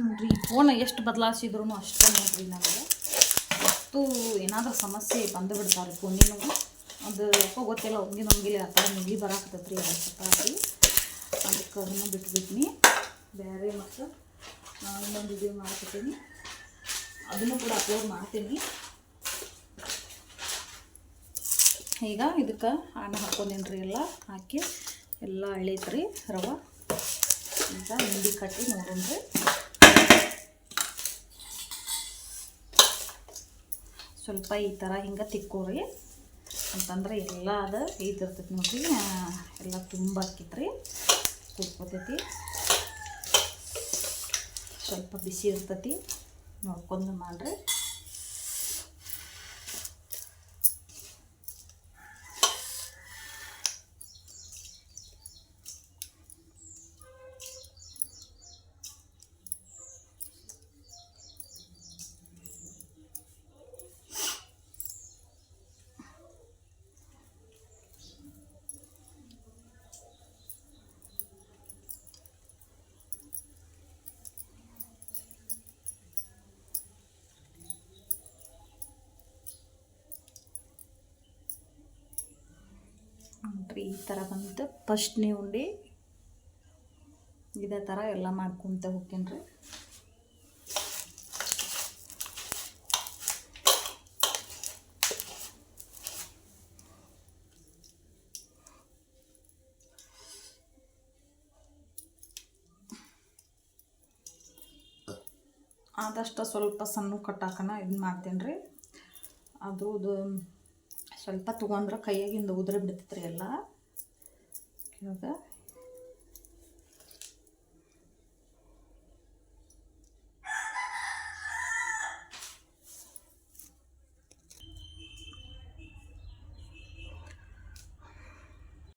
ನೋಡ್ರಿ ಫೋನ್ ಎಷ್ಟು ಬದಲಾಯಿಸಿದ್ರು ಅಷ್ಟೇ ನೋಡ್ರಿ ನನಗೆ ಅಷ್ಟು ಏನಾದರೂ ಸಮಸ್ಯೆ ಬಂದು ಬಿಡ್ತಾರೆ ಫೋನಿನ ಅದು ಯಾಕೋ ಗೊತ್ತಿಲ್ಲ ನಮಗೆ ಇಲ್ಲಿ ಆ ಥರ ಮುಗಿ ಬರಾಕತ್ತೈತ್ರಿ ಅದು ಚಪಾತಿ ಅದಕ್ಕೆ ಅದನ್ನು ಬಿಟ್ಬಿಟ್ನಿ. ಬೇರೆ ಮತ್ತು ಇನ್ನೊಂದು ವಿಡಿಯೋ ಮಾಡ್ಕೊತೀನಿ. ಅದನ್ನು ಕೂಡ ಅಪ್ಲೋಡ್ ಮಾಡ್ತೀನಿ. ಈಗ ಇದಕ್ಕೆ ಹಣ್ಣು ಹಾಕ್ಕೊಂಡೇನಿ ರೀ ಎಲ್ಲ ಹಾಕಿ, ಎಲ್ಲ ಅಳ್ಳೈತ್ರಿ ರವೆ. ಈಗ ಹಿಂಡಿ ಕಟ್ಟಿ ನೋಡೋಣ್ರಿ. ಸ್ವಲ್ಪ ಈ ಥರ ಹಿಂಗೆ ತಿಕ್ಕೋರಿ. ಅಂತಂದ್ರೆ ಎಲ್ಲ ಅದು ಇದಿರ್ತೈತಿ ನೋಡ್ರಿ. ಎಲ್ಲ ತುಂಬ ಹಾಕಿತ್ರಿ ಕುದ್ಕೋತೈತಿ ಸ್ವಲ್ಪ ಬಿಸಿ ಇರ್ತೈತಿ. ನೋಡ್ಕೊಂಡು ಮಾಡ್ರಿ. ಈ ಥರ ಬಂತು ಫಸ್ಟ್ನೇ ಉಂಡೆ ಇದೇ ಥರ ಎಲ್ಲ ಮಾಡ್ಕೊತ ಹೋಗ್ತೀನಿ ಆದಷ್ಟು ಸ್ವಲ್ಪ ಸಣ್ಣ ಕಟ್ಟಾಕನ ಇದು ಮಾಡ್ತೀನಿ ರೀ ಅದು ಸ್ವಲ್ಪ ತೊಗೊಂಡ್ರೆ ಕೈಯಾಗಿಂದ ಉದುರಿ ಬಿಡ್ತೈತ್ರಿ ಎಲ್ಲ. ಇವಾಗ